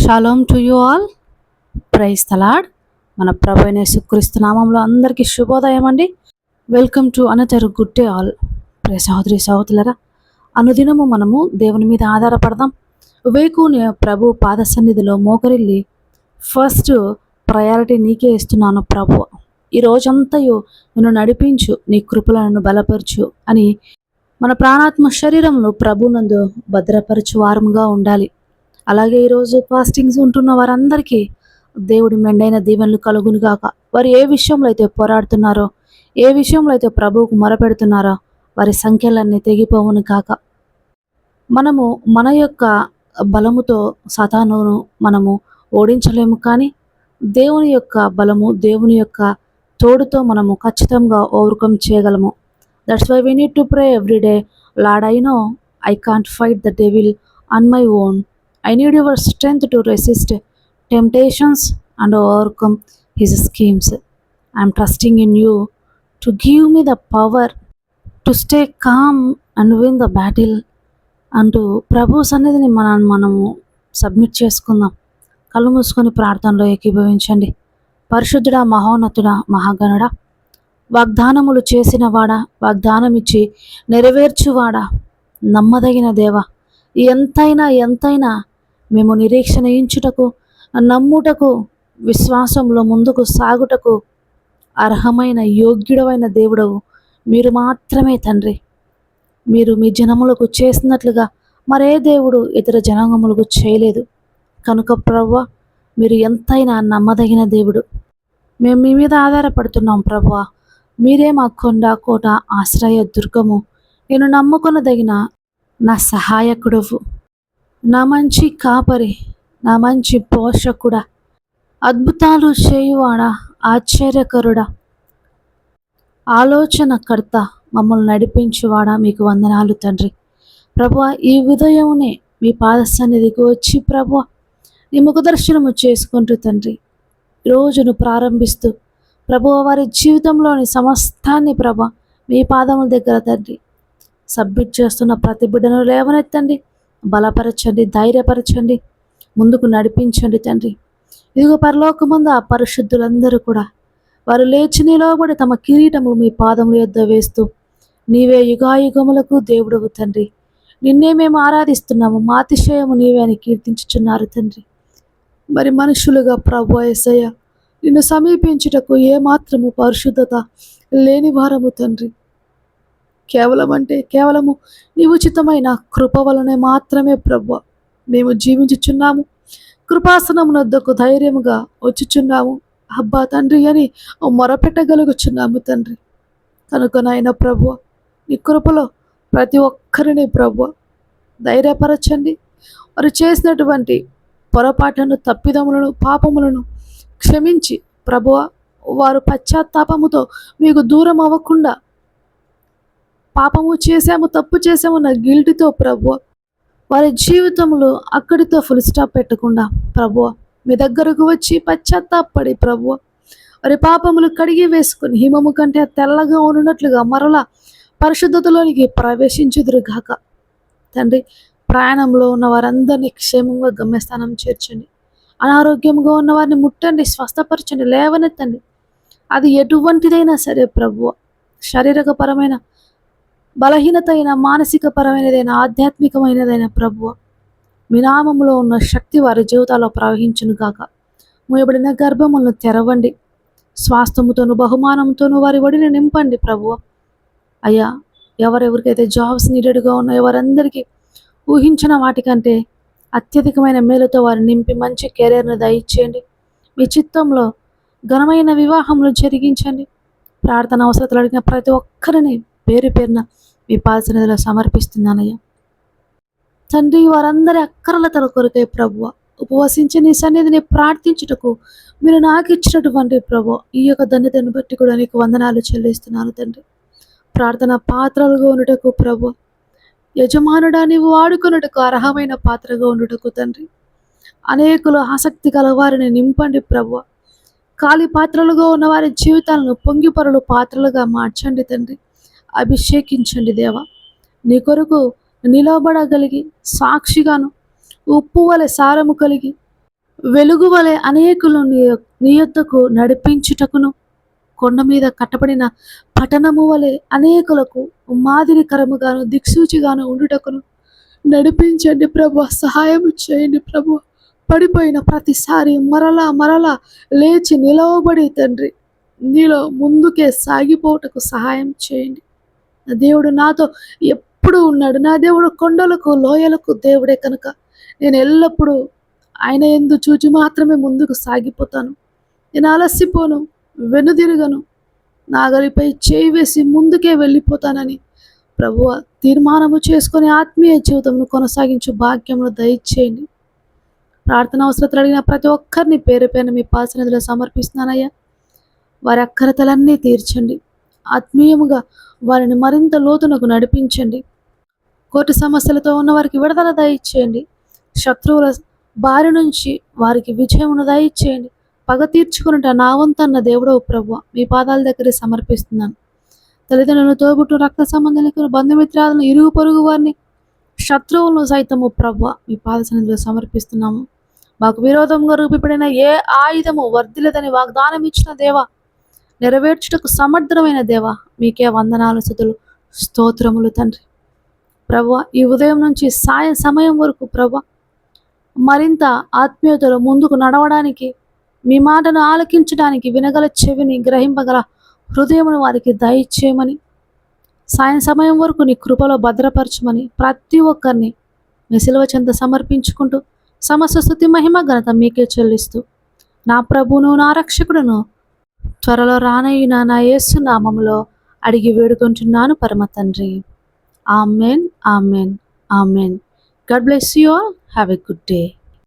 Shalom to you all praise the Lord మన ప్రభు సుక్రీస్తు నామంలో అందరికీ శుభోదయం అండి. Welcome to another good day all ప్రియ సహోదరి సహోదరులరా అనుదినము మనము దేవుని మీద ఆధారపడదాం. వేకుని ప్రభు పాద సన్నిధిలో మోకరిల్లి ఫస్ట్ ప్రయారిటీ నీకే ఇస్తున్నాను ప్రభు. ఈ రోజంతయు నిన్ను నడిపించు నీ కృపలను బలపరచు అని మన ప్రాణాత్మ శరీరంలో ప్రభునందు భద్రపరచు వారముగా ఉండాలి. అలాగే ఈరోజు ఫాస్టింగ్స్ ఉంటున్న వారందరికీ దేవుడి మెండైన దీవెనలు కలుగును గాక. వారు ఏ విషయంలో అయితే పోరాడుతున్నారో ఏ విషయంలో అయితే ప్రభువుకు మొరపెడుతున్నారో వారి సంఖ్యలన్నీ తెగిపోవును కాక మనము మన యొక్క బలముతో సతానును మనము ఓడించలేము కానీ దేవుని యొక్క బలము దేవుని యొక్క తోడుతో మనము ఖచ్చితంగా ఓవర్కమ్ చేయగలము. That's why we need to pray every day Lord I know I can't fight the devil on my own I need your strength to resist temptations and overcome his schemes I'm trusting in you to give me the power to stay calm and win the battle అంటూ ప్రభు సన్నిధిని మనం మనము submit చేసుకుందాం కళ్ళు మూసుకొని ప్రార్థనలో ఏకీభవించండి పరిశుద్ధుడ మహోన్నతుడా మహాగణుడ వాగ్దానములు చేసినవాడ వాగ్దానం ఇచ్చి నెరవేర్చువాడా నమ్మదగిన దేవ ఎంతైనా ఎంతైనా మేము నిరీక్షణ ఇంచుటకు నమ్ముటకు విశ్వాసంలో ముందుకు సాగుటకు అర్హమైన యోగ్యుడమైన దేవుడవు మీరు మాత్రమే తండ్రి. మీరు మీ జనములకు చేసినట్లుగా మరే దేవుడు ఇతర జనాంగములకు చేయలేదు. కనుక ప్రవ్వ మీరు ఎంతైనా నమ్మదగిన దేవుడు. మేము మీ మీద ఆధారపడుతున్నాం ప్రవ్వ. మీరే మా కొండ కోట ఆశ్రయ దుర్గము. నేను నమ్ముకొనదగిన నా సహాయకుడవు. నా మంచి కాపరి నా మంచి పోషకుడా. అద్భుతాలు చేయువాడా ఆశ్చర్యకరుడా. ఆలోచనకర్త మమ్మల్ని నడిపించువాడా మీకు వందనాలు తండ్రి. ప్రభు ఈ ఉదయమునే మీ పాద సన్నిధికి వచ్చి ప్రభు నీ ముఖదర్శనము చేసుకుంటూ తండ్రి రోజును ప్రారంభిస్తూ ప్రభు వారి జీవితంలోని సమస్తాన్ని ప్రభ మీ పాదముల దగ్గర తండ్రి సబ్మిట్ చేస్తున్న ప్రతి బిడ్డను లేవనెత్తండి. బలపరచండి ధైర్యపరచండి ముందుకు నడిపించండి తండ్రి. ఇదిగో పరలోకముందు ఆ పరిశుద్ధులందరూ కూడా వారు లేచి నిలవబడి తమ కిరీటములు మీ పాదముల యొద్ద వేస్తూ నీవే యుగాయుగములకు దేవుడవు తండ్రి. నిన్నే మేము ఆరాధిస్తున్నాము మా అతిశయము నీవే అని కీర్తించుచున్నారు తండ్రి. మరి మనుషులుగా ప్రభు ఎసయ్య నిన్ను సమీపించుటకు ఏమాత్రము పరిశుద్ధత లేని వారము తండ్రి. కేవలం అంటే కేవలము నీ ఉచితమైన కృప వలనే మాత్రమే ప్రభు. మేము జీవించుచున్నాము. కృపాసనమునొద్దకు ధైర్యముగా వచ్చుచున్నాము. అబ్బా తండ్రి అని మొరపెట్టగలుగుచున్నాము తండ్రి. కనుక నాయన ప్రభు నీ కృపలో ప్రతి ఒక్కరిని ప్రభు ధైర్యపరచండి. వారు చేసినటువంటి పొరపాటును తప్పిదములను పాపములను క్షమించి ప్రభువ వారు పశ్చాత్తాపముతో మీకు దూరం అవ్వకుండా పాపము చేశాము తప్పు చేశాము నా గిల్టితో ప్రభు వారి జీవితంలో అక్కడితో ఫుల్ స్టాప్ పెట్టకుండా ప్రభు మీ దగ్గరకు వచ్చి పశ్చాత్తాపడి ప్రభు వారి పాపములు కడిగి వేసుకుని హిమము కంటే తెల్లగా ఉన్నట్లుగా మరలా పరిశుద్ధతలోనికి ప్రవేశించుదురుగాక తండ్రి ప్రయాణంలో ఉన్న వారందరినీ క్షేమంగా గమ్యస్థానం చేర్చండి. అనారోగ్యంగా ఉన్న వారిని ముట్టండి స్వస్థపరచండి లేవనెత్తండి. అది ఎటువంటిదైనా సరే ప్రభు శారీరకపరమైన బలహీనత అయిన మానసిక పరమైనదైన ఆధ్యాత్మికమైనదైన ప్రభువ మీ నామంలో ఉన్న శక్తి వారి జీవితాల్లో ప్రవహించును గాక. మూయబడిన గర్భములను తెరవండి. స్వాస్థముతోను బహుమానంతోనూ వారి ఒడిని నింపండి ప్రభువ. అయ్యా ఎవరెవరికైతే జాబ్స్ నీడెడ్గా ఉన్నాయో వారందరికీ ఊహించిన వాటికంటే అత్యధికమైన మేలుతో వారిని నింపి మంచి కెరీర్ను దయచేయండి. మీ చిత్తంలో ఘనమైన వివాహములు జరిగించండి. ప్రార్థన అవసరతలు అడిగిన ప్రతి ఒక్కరిని పేరు పేరున మీ పాదసన్నిధిలో సమర్పిస్తున్నానయ్యా. తండ్రి వారందరి అక్కరల తన కొరకై ప్రభువ ఉపవసించి నీ సన్నిధిని ప్రార్థించుటకు మీరు నాకు ఇచ్చినటువంటి ప్రభు ఈ యొక్క ధన్యతను బట్టి కూడా నీకు వందనాలు చెల్లిస్తున్నాను తండ్రి. ప్రార్థన పాత్రలుగా ఉండుటకు ప్రభు యజమానుడా నీవు వాడుకొనుటకు అర్హమైన పాత్రగా ఉండుటకు తండ్రి. అనేకులు ఆసక్తి గల వారిని నింపండి ప్రభు ఖాళీ పాత్రలుగా ఉన్న వారి జీవితాలను పొంగిపరులు పాత్రలుగా మార్చండి తండ్రి. అభిషేకించండి దేవా. నీ కొరకు నిలబడగలిగి సాక్షిగాను ఉప్పు వలె సారము కలిగి వెలుగు వలె అనేకులు నీ నీ యొద్దకు నడిపించుటకును కొండ మీద కట్టబడిన పట్టణము వలె అనేకులకు మాదిరికరముగాను దిక్సూచిగాను ఉండుటకును నడిపించండి ప్రభు. సహాయం చేయండి ప్రభు. పడిపోయిన ప్రతిసారి మరలా మరలా లేచి నిలవబడి తండ్రి నీలో ముందుకే సాగిపోవటకు సహాయం చేయండి. దేవుడు నాతో ఎప్పుడు ఉన్నాడు. నా దేవుడు కొండలకు లోయలకు దేవుడే కనుక. నేను ఎల్లప్పుడూ ఆయన ఎందు చూచి మాత్రమే ముందుకు సాగిపోతాను. నేను అలసిపోను వెనుదిరగను. నాగలిపై చేయి వేసి ముందుకే వెళ్ళిపోతానని ప్రభువ తీర్మానము చేసుకొని ఆత్మీయ జీవితంను కొనసాగించు భాగ్యమును దయచేయండి. ప్రార్థన అవసరతలు అడిగిన ప్రతి ఒక్కరిని పేరు పైన మీ పాసనదిలో సమర్పిస్తున్నానయ్యా. వారి అక్కరతలన్నీ తీర్చండి. ఆత్మీయముగా వారిని మరింత లోతునకు నడిపించండి. కోర్టు సమస్యలతో ఉన్న వారికి విడుదల దయచేయండి. శత్రువుల బారి నుంచి వారికి విజయమును దయచేయండి. పగ తీర్చుకున్నట నా వంతన్న దేవుడవు ప్రభు మీ పాదాల దగ్గర సమర్పిస్తున్నాను. తల్లిదండ్రులను తోబుట్టు రక్త సంబంధాలకు బంధుమిత్రాలను ఇరుగు పొరుగు వారిని శత్రువులను సైతము ప్రభు మీ పాద సన్నిధిలో సమర్పిస్తున్నాము. మాకు విరోధంగా రూపిపడిన ఏ ఆయుధము వర్ధిల్లదని వాగ్దానం ఇచ్చిన దేవా నెరవేర్చుటకు సమర్థమైన దేవా మీకే వందనాలు స్థుతులు స్తోత్రములు తండ్రి. ప్రభు ఈ ఉదయం నుంచి సాయం సమయం వరకు ప్రభు మరింత ఆత్మీయతలో ముందుకు నడవడానికి మీ మాటను ఆలకించడానికి వినగల చెవిని గ్రహింపగల హృదయమును వారికి దయచేయమని సాయం సమయం వరకు నీ కృపలో భద్రపరచమని ప్రతి ఒక్కరిని మీ సిలువ చెంత సమర్పించుకుంటూ సమస్త స్థుతి మహిమ ఘనత మీకే చెల్లిస్తూ నా ప్రభువును నా రక్షకుడును త్వరలో రానయ్యిన నా యేసు నామములో అడిగి వేడుకుంటున్నాను పరమ తండ్రి. Amen amen amen. God bless you all. Have a good day.